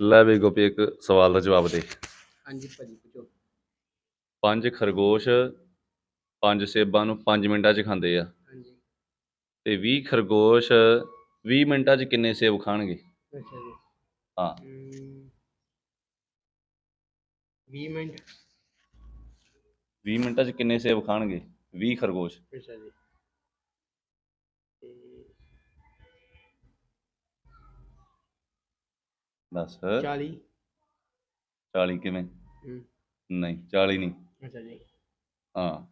ਲੈ ਵੀ ਗੋਪੀ ਇੱਕ ਸਵਾਲ ਦਾ ਜਵਾਬ ਦੇ। ਹਾਂਜੀ ਭਾਜੀ ਪੁੱਛੋ। ਪੰਜ ਖਰਗੋਸ਼ ਪੰਜ ਸੇਬਾਂ ਨੂੰ 5 ਮਿੰਟਾਂ 'ਚ ਖਾਂਦੇ ਆ। ਹਾਂਜੀ। ਤੇ 20 ਖਰਗੋਸ਼ 20 ਮਿੰਟਾਂ 'ਚ ਕਿੰਨੇ ਸੇਬ ਖਾਣਗੇ? ਅੱਛਾ ਜੀ। ਹਾਂ। ਹਮ, 20 ਮਿੰਟ। 20 ਮਿੰਟਾਂ 'ਚ ਕਿੰਨੇ ਸੇਬ ਖਾਣਗੇ? 20 ਖਰਗੋਸ਼। ਅੱਛਾ ਜੀ। ਤੇ ਦੱਸ 40 40 ਕਿਵੇਂ? ਨਹੀਂ 40 ਨਹੀਂ। ਅੱਛਾ ਜੀ। ਹਾਂ।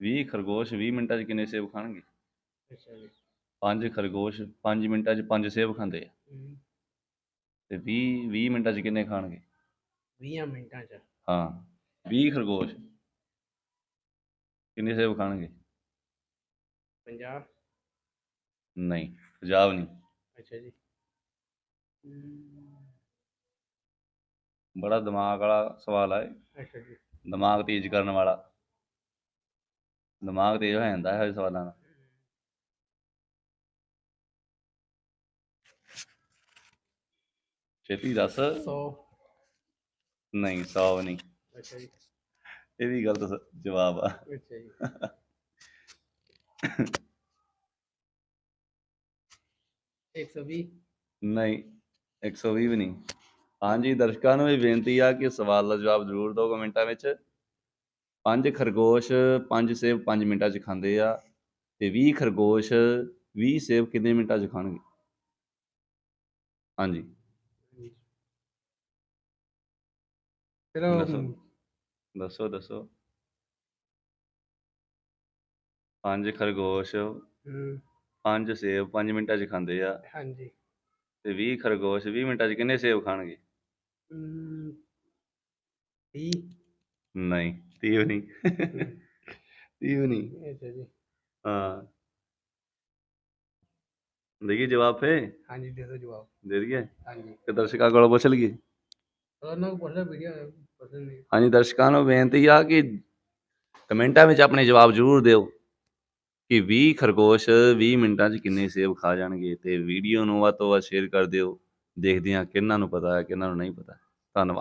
20 ਖਰਗੋਸ਼ 20 ਮਿੰਟਾਂ 'ਚ ਕਿੰਨੇ ਸੇਬ ਖਾਣਗੇ? ਅੱਛਾ ਜੀ। ਪੰਜ ਖਰਗੋਸ਼ 5 ਮਿੰਟਾਂ 'ਚ ਪੰਜ ਸੇਬ ਖਾਂਦੇ ਆ। ਤੇ 20 20 ਮਿੰਟਾਂ 'ਚ ਕਿੰਨੇ ਖਾਣਗੇ? 20 ਮਿੰਟਾਂ ਚ। ਹਾਂ 20 ਖਰਗੋਸ਼। ਕਿੰਨੇ ਸੇਬ ਖਾਣਗੇ? 50 ਨਹੀਂ। ਪੰਜਾਬ ਨਹੀਂ। ਅੱਛਾ ਜੀ। ਬੜਾ ਦਿਮਾਗ ਵਾਲਾ ਸਵਾਲ ਹੈ ਅੱਛਾ ਜੀ। ਦਿਮਾਗ ਤੇਜ਼ ਕਰਨ ਵਾਲਾ। ਦਿਮਾਗ ਤੇਜ਼ ਹੋ ਜਾਂਦਾ ਹੈ ਇਹ ਸਵਾਲਾਂ ਨਾਲ ਛੇਤੀ ਦੱਸ। 100 ਨਹੀਂ 100 ਨਹੀਂ। ਅੱਛਾ ਜੀ। ਇਹ ਵੀ ਗਲਤ ਜਵਾਬ ਆ। ਅੱਛਾ ਜੀ। ਇੱਕ ਸੌ ਵੀਹ। ਨਹੀਂ 120 ਵੀ ਨਹੀਂ। ਹਾਂਜੀ ਦਰਸ਼ਕਾਂ ਨੂੰ ਇਹ ਬੇਨਤੀ ਆ ਕਿ ਸਵਾਲ ਦਾ ਜਵਾਬ ਜ਼ਰੂਰ ਦਿਓ ਕਮੈਂਟਾਂ ਵਿੱਚ। ਪੰਜ ਖਰਗੋਸ਼ ਪੰਜ ਸੇਬ 5 ਮਿੰਟਾਂ 'ਚ ਖਾਂਦੇ ਆ। ਤੇ 20 ਖਰਗੋਸ਼ 20 ਸੇਬ ਕਿੰਨੇ ਮਿੰਟਾਂ 'ਚ ਖਾਣਗੇ? ਹਾਂਜੀ। ਦੱਸੋ। ਦੱਸੋ ਦੱਸੋ। ਪੰਜ ਖਰਗੋਸ਼ ਪੰਜ ਸੇਬ 5 ਮਿੰਟਾਂ 'ਚ ਖਾਂਦੇ ਆ। ਹਾਂਜੀ। ਤੇ 20 ਖਰਗੋਸ਼ 20 ਮਿੰਟਾਂ 'ਚ ਕਿੰਨੇ ਸੇਬ ਖਾਣਗੇ? ਹਮ, ਤੀਹ। ਨਹੀਂ 30 ਵੀ ਨਹੀਂ। 30 ਵੀ ਨਹੀਂ। ਅੱਛਾ ਜੀ। ਹਾਂ। ਦੇਖੀ ਜਵਾਬ ਫੇ ਹਾਂਜੀ ਦੇ ਜਵਾਬ। ਦੇ ਦਈਏ? ਹਾਂਜੀ। ਕਿ ਦਰਸ਼ਕਾਂ ਕੋਲੋਂ ਪੁੱਛ ਲਈਏ? ਉਹਨਾਂ ਨੂੰ ਪੁੱਛਦਾ ਵੀਡੀਓ ਪਸੰਦ ਨਹੀਂ। ਹਾਂਜੀ ਦਰਸ਼ਕਾਂ ਨੂੰ ਬੇਨਤੀ ਆ ਕਿ ਕਮੈਂਟਾਂ ਵਿੱਚ ਆਪਣੇ ਜਵਾਬ ਜ਼ਰੂਰ ਦਿਓ। ਕਿ 20 ਖਰਗੋਸ਼ 20 ਮਿੰਟਾਂ 'ਚ ਕਿੰਨੇ ਸੇਬ ਖਾ ਜਾਣਗੇ ਤੇ ਵੀਡੀਓ ਨੂੰ ਵੱਧ ਤੋਂ ਵੱਧ ਸ਼ੇਅਰ ਕਰ ਦਿਓ। ਦੇਖਦੇ ਹਾਂ ਕਿਹਨਾਂ ਨੂੰ ਪਤਾ ਹੈ, ਕਿਹਨਾਂ ਨੂੰ ਨਹੀਂ ਪਤਾ। ਧੰਨਵਾਦ।